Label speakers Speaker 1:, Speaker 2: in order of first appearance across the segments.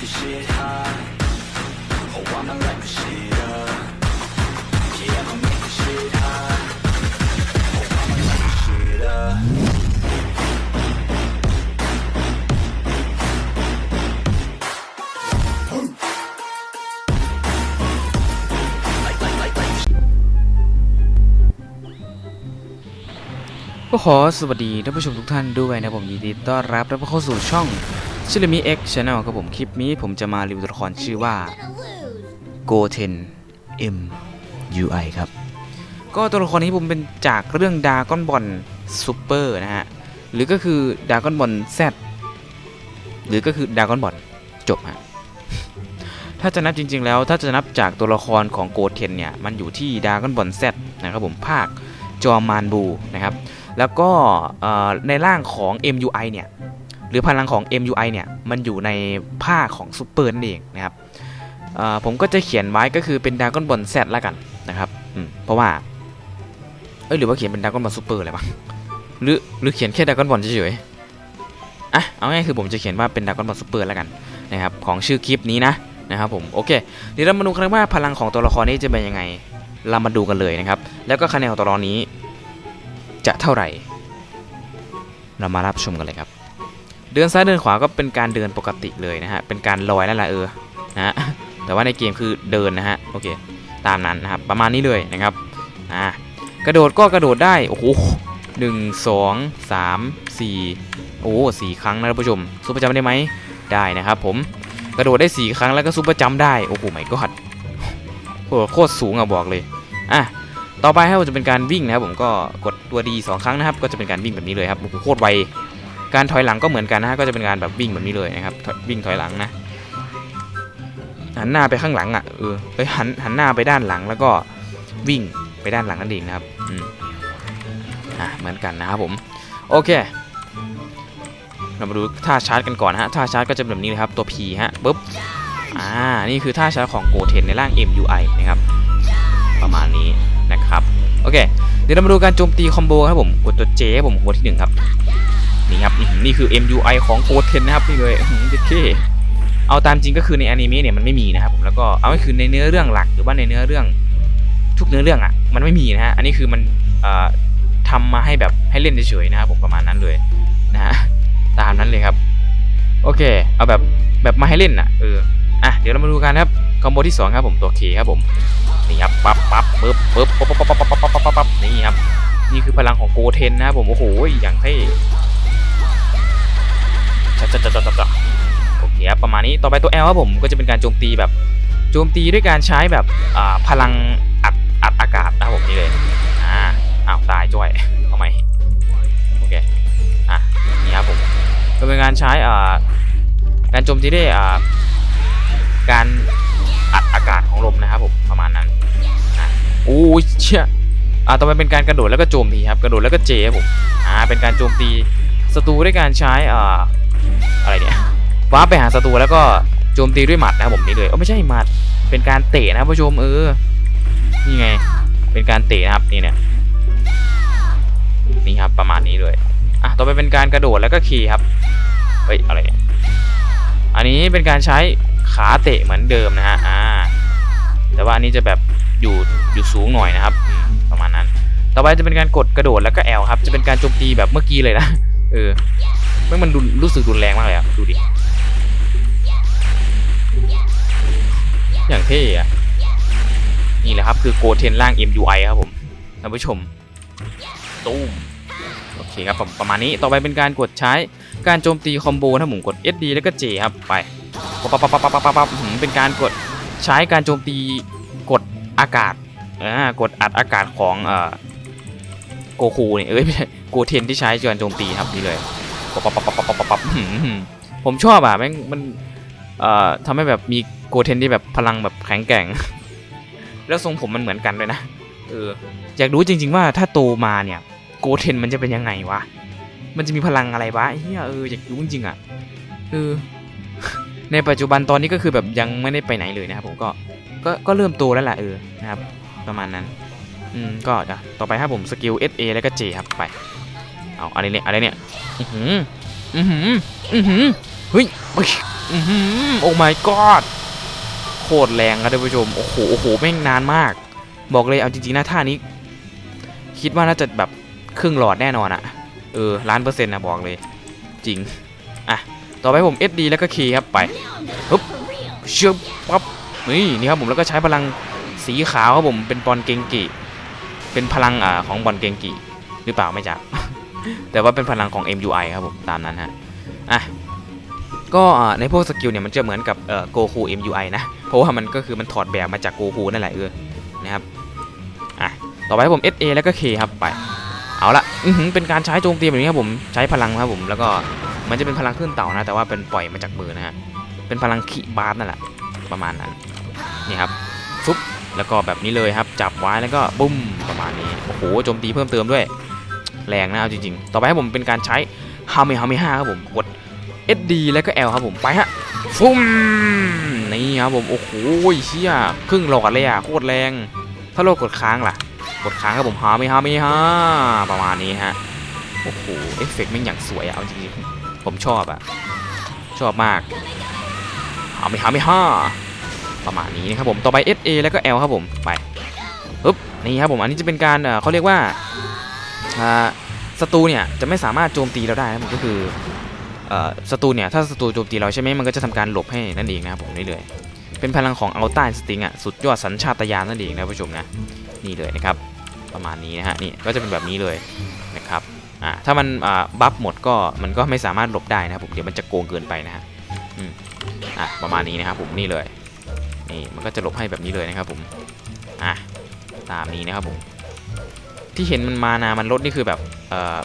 Speaker 1: this shit hot. Oh, I'ma light this shit up. Yeah, I'ma make this shit hot. Oh, I'ma light this shit up.
Speaker 2: ก็ขอสวัสดีท่านผู้ชมทุกท่านด้วยนะผมยินดีต้อนรับและเข้าสู่ช่อง ชิลมี X Channel ครับผมคลิปนี้ผมจะมารีวิวตัวละครชื่อว่า Go 10 M UI ครับ ก็ตัวละครนี้ผมเป็นจากเรื่องดาก้อนบอลซูเปอร์นะฮะ หรือก็คือดาก้อนบอล Z หรือก็คือดาก้อนบอลจบฮะ ถ้าจะนับจริง ๆ แล้วถ้าจะนับจากตัวละครของโกเทนเนี่ย มันอยู่ที่ดาก้อนบอล Z นะครับผมภาคจอมานบูนะครับ แล้วก็ในร่างของ MUI เนี่ย หรือพลังของ MUI เนี่ย มันอยู่ในภาของซูเปอร์นั่นเองนะครับผมก็จะเขียนไว้ก็คือเป็นดาก้อนบอล Z แล้วกันนะครับเพราะว่า เอ้ยหรือว่าเขียนเป็นดาก้อนบอลซูเปอร์อะไรบ้างหรือหรือเขียนแค่ดาก้อนบอลเฉยๆอะเอาง่ายคือผมจะเขียนว่าเป็นดาก้อนบอลซูเปอร์แล้วกันนะครับของชื่อคลิปนี้นะนะครับผมโอเคเดี๋ยวเรามาดูกันว่าพลังของตัวละครนี้จะเป็นยังไงเรามาดูกันเลยนะครับ แล้วก็คะแนนของตัวละครนี้ จะเท่าไหร่ เรามารับชมกันเลยครับ เดินซ้ายเดินขวาก็เป็นการเดินปกติเลยนะฮะ เป็นการลอยนั่นแหละเออ นะฮะ แต่ว่าในเกมคือเดินนะฮะ โอเค ตามนั้นนะครับ ประมาณนี้เลยนะครับ อ่า กระโดดก็กระโดดได้ โอ้โหหนึ่งสองสามสี่โอ้สี่ครั้งนะท่านผู้ชม ซุปเปอร์จัมได้ไหม ได้นะครับผม กระโดดได้สี่ครั้งแล้วก็ซุปเปอร์จัมได้ โอ้โหไม่ก็หัดโหโคตรสูงอะบอกเลย อะต่อไปครับจะเป็นการวิ่งนะครับผมก็กดตัวดีสองครั้งนะครับ ก็จะเป็นการวิ่งแบบนี้เลยครับโอ้โหโคตรไว การถอยหลังก็เหมือนกันนะฮะก็จะเป็นการแบบวิ่งแบบนี้เลยนะครับวิ่งถอยหลังนะ หันหน้าไปข้างหลังอะเออเฮ้ยหันหันหน้าไปด้านหลังแล้วก็วิ่งไปด้านหลังนั่นเองนะครับอืมอะเหมือนกันนะครับผมโอเคเรามาดูท่าชาร์จกันก่อนนะฮะท่าชาร์จก็จะแบบนี้เลยครับตัว P ฮะปุ๊บอ่านี่คือท่าชาร์จของ Go 10ในร่าง MUI นะครับประมาณนี้นะครับโอเคเดี๋ยวเรามาดูการโจมตีคอมโบครับผมกดตัว J ครับผมหัวที่หนึ่งครับ นี่ครับนี่คือ MUI ของโคเทนนะครับนี่เลยเด็กเคเอาตามจริงก็คือในอนิเมะเนี่ยมันไม่มีนะครับผมแล้วก็เอาก็คือในเนื้อเรื่องหลักหรือว่าในเนื้อเรื่อง ทุกเนื้อเรื่องอะมันไม่มีนะฮะอันนี้คือมันทำมาให้แบบให้เล่นเฉยๆนะครับผมประมาณนั้นเลยนะฮะตามนั้นเลยครับ โอเค เอาแบบแบบมาให้เล่นอะเอออะเดี๋ยวเรามาดูกันครับคอมโบที่2ครับผมตัวเคครับผมนี่ครับปั๊บปั๊บปึ๊บปึ๊บปั๊บปั๊บปั๊บปั๊บปั๊บนี่ครับนี่คือพลังของโกเทนนะครับผมโอ้โหอย่างให้ โอเคครับประมาณนี้ต่อไปตัว L ครับผมก็จะเป็นการโจมตีแบบโจมตีด้วยการใช้แบบพลังอัดอัดอากาศนะครับผมนี่เลยอ่าอ้าวตายจ้อยเอาใหม่โอเคอะนี่ครับผมก็เป็นการใช้อ่าการโจมตีด้วยอ่าการอัดอากาศของลมนะครับผมประมาณนั้นอะโอ้เชี่ยอ่าต่อไปเป็นการกระโดดแล้วก็โจมตีครับกระโดดแล้วก็เจครับผมอ่าเป็นการโจมตีศัตรูด้วยการใช้อ่า อะไรเนี่ยว้าร์ปไปหาศัตรูแล้วก็โจมตีด้วยหมัดนะครับผมนี่เลยเออไม่ใช่หมัดเป็นการเตะนะครับผู้ชมเออนี่ไง เป็นการเตะนะครับนี่เนี่ยนี่ครับประมาณนี้เลยอะต่อไปเป็นการกระโดดแล้วก็ขี่ครับเฮ้ยอะไรเนี่ยอันนี้เป็นการใช้ขาเตะเหมือนเดิมนะฮะอ่าแต่ว่าอันนี้จะแบบอยู่อยู่สูงหน่อยนะครับประมาณนั้น ต่อไปจะเป็นการกดกระโดดแล้วก็แอลครับ จะเป็นการโจมตีแบบเมื่อกี้เลยนะเออ ไม่มันรุนรู้สึกรุนแรงมากเลยอะดูดิ อย่างเท่อะนี่แหละครับคือโกเทนล่าง MUI ครับผมท่านผู้ชมตู้มโอเคครับผมประมาณนี้ต่อไปเป็นการกดใช้การโจมตีคอมโบนะผมกด SD แล้วก็ J ครับไปปั๊บปั๊บปั๊บปั๊บปั๊บเป็นการกดใช้การโจมตีกดอากาศอ่ากดอัดอากาศของเอ่อโกคูเนี่ยเอ้ยไม่ใช่โกเทนที่ใช้การโจมตีครับนี่เลย ปับปับปับปับปับปับปับอื้อหือผมชอบอะแม่งมันเอ่อทำให้แบบมีโกเทนที่แบบพลังแบบแข็งแกร่ง แล้วทรงผมมันเหมือนกันด้วยนะเอออยากรู้จริง ๆ ว่าถ้าโตมาเนี่ยโกเทนมันจะเป็นยังไงวะมันจะมีพลังอะไรวะเฮียเอออยากรู้จริงๆอะเออในปัจจุบันตอนนี้ก็คือแบบยังไม่ได้ไปไหนเลยนะครับผมก็ก็ก็เริ่มโตแล้วแหละเออนะครับ ประมาณนั้นอืมก็จะต่อไปครับผมสกิล SA แล้วก็ J ครับไป เอาอะไรเนี่ยอะไรเนี่ยอือหืออือหืออือหือเฮ้ยอือหือโอ้ my god โคตรแรงครับท่านผู้ชมโอ้โหโอ้โหแม่งนานมาก บอกเลยเอาจริงๆนะท่านี้ คิดว่าน่าจะแบบครึ่งหลอดแน่นอนอะเออล้านเปอร์เซ็นต์นะบอกเลย จริงอะต่อไปผม SD แล้วก็ K ครับไปปึ๊บเชื่อปั๊บนี่นี่ครับผมแล้วก็ใช้พลังสีขาวครับผมเป็นบอลเกงกิเป็นพลังอ่าของบอลเกงกิหรือเปล่าไม่จับ แต่ว่าเป็นพลังของ MUI ครับผมตามนั้นฮะอะก็ในพวกสกิลเนี่ยมันจะเหมือนกับโกคู MUI นะ เพราะว่ามันก็คือมันถอดแบบมาจากโกคูนั่นแหละเออนะครับอะต่อไปผม SA แล้วก็ K ครับไป เอาละเป็นการใช้โจมตีแบบนี้ครับผมใช้พลังครับผมแล้วก็มันจะเป็นพลังขึ้นเต่านะ แต่ว่าเป็นปล่อยมาจากมือนะฮะเป็นพลังขีบาสนั่นแหละประมาณนั้นนี่ครับฟุบแล้วก็แบบนี้เลยครับจับไว้แล้วก็บุ้มประมาณนี้โอ้โหโจมตีเพิ่มเติมด้วย แรงนะเอาจริงๆ ต่อไปให้ผมเป็นการใช้ฮาเมฮาเมห้าครับผมกด SD แล้วก็ L ครับผมไปฮะฟุ่มนี่ครับผมโอ้โหเชี่ยครึ่งหลอดเลยอะโคตรแรง ถ้าโลกกดค้างล่ะ กดค้างครับผมฮาเมฮาเมห้าประมาณนี้ฮะโอ้โหเอฟเฟกต์แม่งอย่างสวยอะเอาจริงๆผมชอบอะชอบมากฮาเมฮาเมห้าประมาณนี้นะครับผมต่อไป SA แล้วก็ L ครับผมไปปึ๊บนี่ครับผมอันนี้จะเป็นการเขาเรียกว่า ศัตรูเนี่ยจะไม่สามารถโจมตีเราได้นะผมก็คืออ่อศัตรูเนี่ยถ้าศัตรูโจมตีเราใช่ไหมมันก็จะทำการหลบให้นั่นเองนะผมนี่เลยเป็นพลังของอัลต้าสติงอะสุดยอดสัญชาตญาณนั่นเองนะผู้ชมนะนี่เลยนะครับประมาณนี้นะฮะนี่ก็จะเป็นแบบนี้เลยนะครับอ่าถ้ามันอ่าบัฟหมดก็มันก็ไม่สามารถหลบได้นะครับผมเดี๋ยวมันจะโกงเกินไปนะฮะอืมอะประมาณนี้นะครับผมนี่เลยนี่มันก็จะหลบให้แบบนี้เลยนะครับผมอะตามนี้นะครับผม ที่เห็นมันมานามันลดนี่คือแบบเอ่อ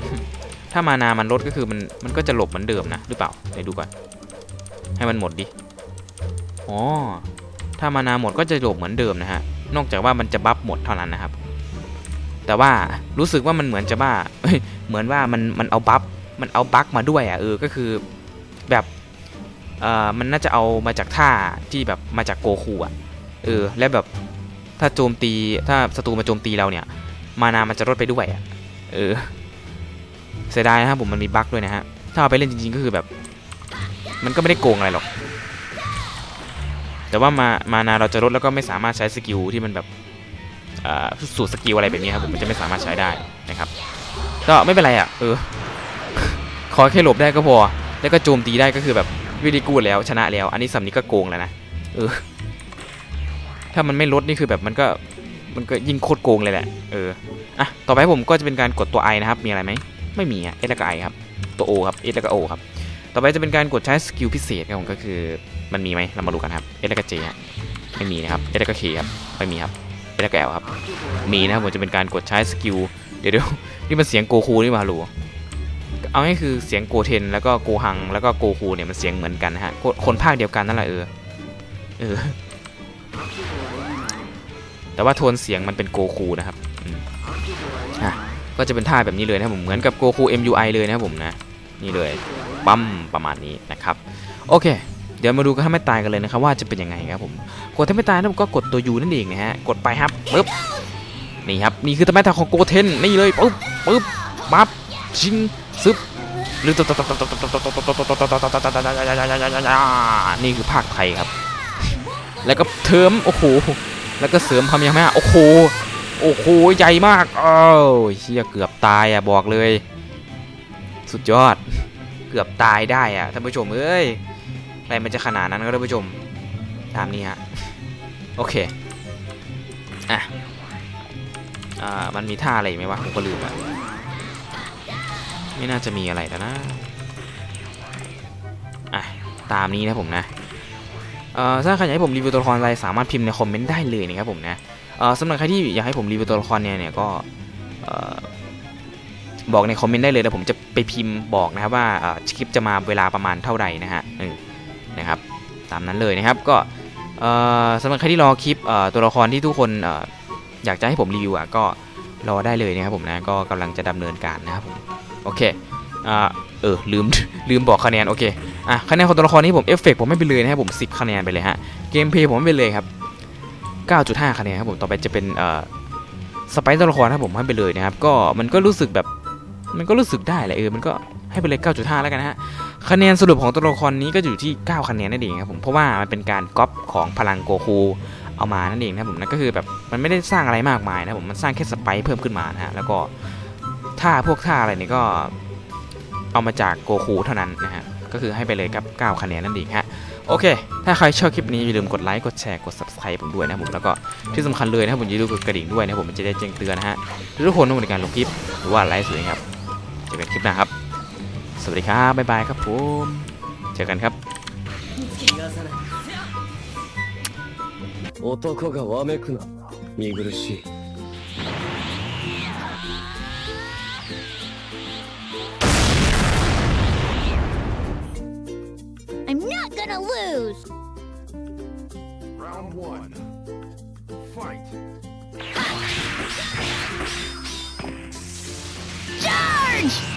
Speaker 2: ถ้ามานามันลดก็คือมันมันก็จะหลบเหมือนเดิมนะหรือเปล่าไปดูก่อน ให้มันหมดดิอ๋อถ้ามานาหมดก็จะหลบเหมือนเดิมนะฮะนอกจากว่ามันจะบัฟหมดเท่านั้นนะครับ แต่ว่ารู้สึกว่ามันเหมือนจะบ้าเหมือนว่ามันมันเอาบัฟมันเอาบั๊กมาด้วยอะเออก็คือแบบเอ่อมันน่าจะเอามาจากท่าที่แบบมาจากโกคูอะเออแล้วแบบถ้าโจมตีถ้าศัตรูมาโจมตีเราเนี่ย มานามันจะลดไปด้วยอะเออเสียดายนะครับผมมันมีบั๊กด้วยนะฮะถ้าเอาไปเล่นจริงๆก็คือแบบ มันก็ไม่ได้โกงอะไรหรอก แต่ว่ามามานาเราจะลดแล้วก็ไม่สามารถใช้สกิลที่มันแบบอ่าสูตรสกิลอะไรแบบนี้ครับผมมันจะไม่สามารถใช้ได้นะครับ ก็ไม่เป็นไรอะเออขอแค่หลบได้ก็พอ แล้วก็โจมตีได้ก็คือแบบวิธีกูดแล้วชนะแล้ว อันนี้สำนี้ก็โกงแล้วนะเออถ้ามันไม่ลดนี่คือแบบมันก็ มันก็ยิ่งโคตรโกงเลยแหละ เออ อะ ต่อไปผมก็จะเป็นการกดตัว I นะครับ มีอะไรไหม ไม่มีอะ S แล้วก็ I ครับ ตัว O ครับ S แล้วก็ O ครับ ต่อไปจะเป็นการกดใช้สกิลพิเศษครับผมก็คือ มันมีไหมเรามาดูกันครับ S แล้วก็ J ฮะไม่มีนะครับ S แล้วก็ K ครับ ไม่มีครับ S แล้วก็ L ครับ มีนะครับผมจะเป็นการกดใช้สกิล เดี๋ยวเดี๋ยวนี่มันเสียงโกคูนี่มาลูเอาง่ายคือเสียงโกเทน แล้วก็โกฮัง แล้วก็โกคูเนี่ยมันเสียงเหมือนกันนะฮะ คนภาคเดียวกันนั่นแหละเออ เออ แต่ว่าโทนเสียงมันเป็นโกคูนะครับอะก็จะเป็นท่าแบบนี้เลยนะผมเหมือนกับโกคู MUI เลยนะครับผมนะนี่เลยปั๊มประมาณนี้นะครับโอเค เดี๋ยวมาดูกันถ้าไม่ตายกันเลยนะครับว่าจะเป็นยังไงครับผมกดถ้าไม่ตายนะผมก็กดตัวยูนั่นเองนะฮะกดไปครับปึ๊บนี่ครับนี่คือตะไม้ทางของโกเทนนี่เลยปึ๊บปึ๊บปั๊บชิงซึบหรือนี่คือภาคไทยครับ แล้วก็เทิมโอ้โห แล้วก็เสริมพามยังแม่โอ้โหโอ้โหใหญ่มากเอ้าเฮียเกือบตายอะบอกเลย สุดยอด เกือบตายได้อะท่านผู้ชมเอ้ยอะไรมันจะขนาดนั้นก็ท่านผู้ชมตามนี้ฮะโอเคอะอ่ามันมีท่าอะไรไหมวะผมก็ลืมอะไม่น่าจะมีอะไรแล้วนะอะตามนี้นะผมนะ ถ้าใครอยากให้ผมรีวิวตัวละครอะไรสามารถพิมพ์ในคอมเมนต์ได้เลยนะครับผมนะสำหรับใครที่อยากให้ผมรีวิวตัวละครเนี่ยเนี่ยก็บอกในคอมเมนต์ได้เลยแต่ผมจะไปพิมพ์บอกนะครับว่าคลิปจะมาเวลาประมาณเท่าไหร่นะฮะนะครับตามนั้นเลยนะครับก็สำหรับใครที่รอคลิปตัวละครที่ทุกคนออยากจะให้ผมรีวิวอะก็รอได้เลยนะครับผมนะก็กำลังจะดำเนินการนะครับผมโอเคอเออลืมลืมบอกคะแนนโอเค อะคะแนนของตัวละครนี้ผมเอฟเฟกผมไม่ไปเลยนะครับผม 10 คะแนนไปเลยฮะ เกมเพลย์ผมไม่ไปเลยครับ 9.5 คะแนนครับผม ต่อไปจะเป็นเอ่อสไปซ์ตัวละครครับผมให้ไปเลยนะครับ ก็มันก็รู้สึกแบบมันก็รู้สึกได้แหละเออ มันก็ให้ไปเลย 9.5 แล้วกันฮะ คะแนนสรุปของตัวละครนี้ก็อยู่ที่ 9 คะแนนนั่นเองครับผม เพราะว่ามันเป็นการก๊อปของพลังโกคูเอามานั่นเองนะครับผมนั่นก็คือแบบมันไม่ได้สร้างอะไรมากมายนะผมมันสร้างแค่สไปค์เพิ่มขึ้นมานะฮะแล้วก็ท่าพวกท่าอะไรนี่ก็เอามาจากโกคูเท่านั้นนะฮะ ก็คือให้ไปเลยครับ 9 คะแนนนั่นเองฮะโอเค ถ้าใครชอบคลิปนี้อย่าลืมกดไลค์ กดแชร์ กด subscribe ผมด้วยนะผมแล้วก็ที่สำคัญเลยนะผมอย่าลืมกดกระดิ่งด้วยนะผมมันจะได้แจ้งเตือนนะฮะทุกคนในการลงคลิปหรือว่าไลค์สวยครับจะเป็นคลิปหน้าครับ สวัสดีครับบ๊ายบายครับผมเจอกันครับ
Speaker 3: 男がわめくな見苦しい
Speaker 4: lose!
Speaker 5: Round one. Fight.
Speaker 4: Charge!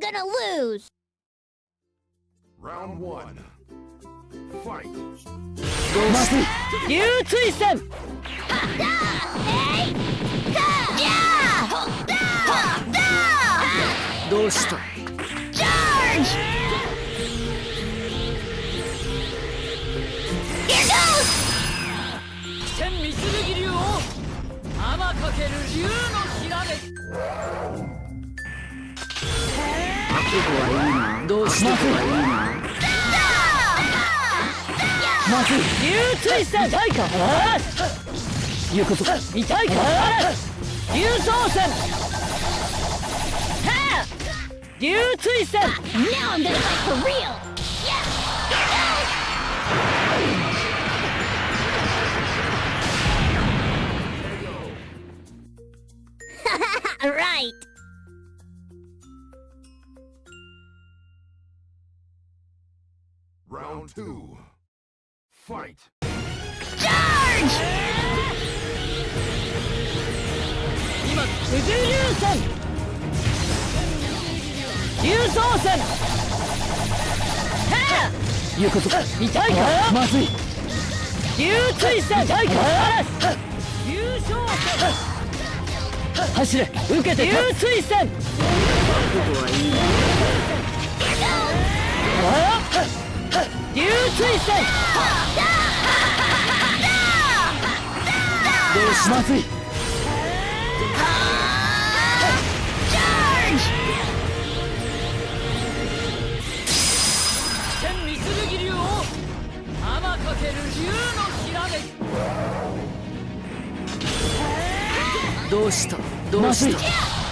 Speaker 4: Not gonna lose!
Speaker 5: Round one. Fight.
Speaker 3: 流追戦
Speaker 4: Yeah!
Speaker 3: どうした
Speaker 4: Charge! Here goes!
Speaker 6: 天三剣流を天かける竜のひらめはいいな
Speaker 3: どうしてはいいな
Speaker 6: まず流墜戦痛いか。
Speaker 3: 言うこと
Speaker 6: 痛いか。流送戦流墜戦
Speaker 4: Now I'm gonna fight for real!
Speaker 5: Round two. Fight.
Speaker 4: Charge!
Speaker 3: うまずい走れ受けて
Speaker 6: ああ
Speaker 3: どうしまずい
Speaker 4: Charge!
Speaker 6: 天三剣流を天かける竜のひらめ
Speaker 3: どうした？どうした？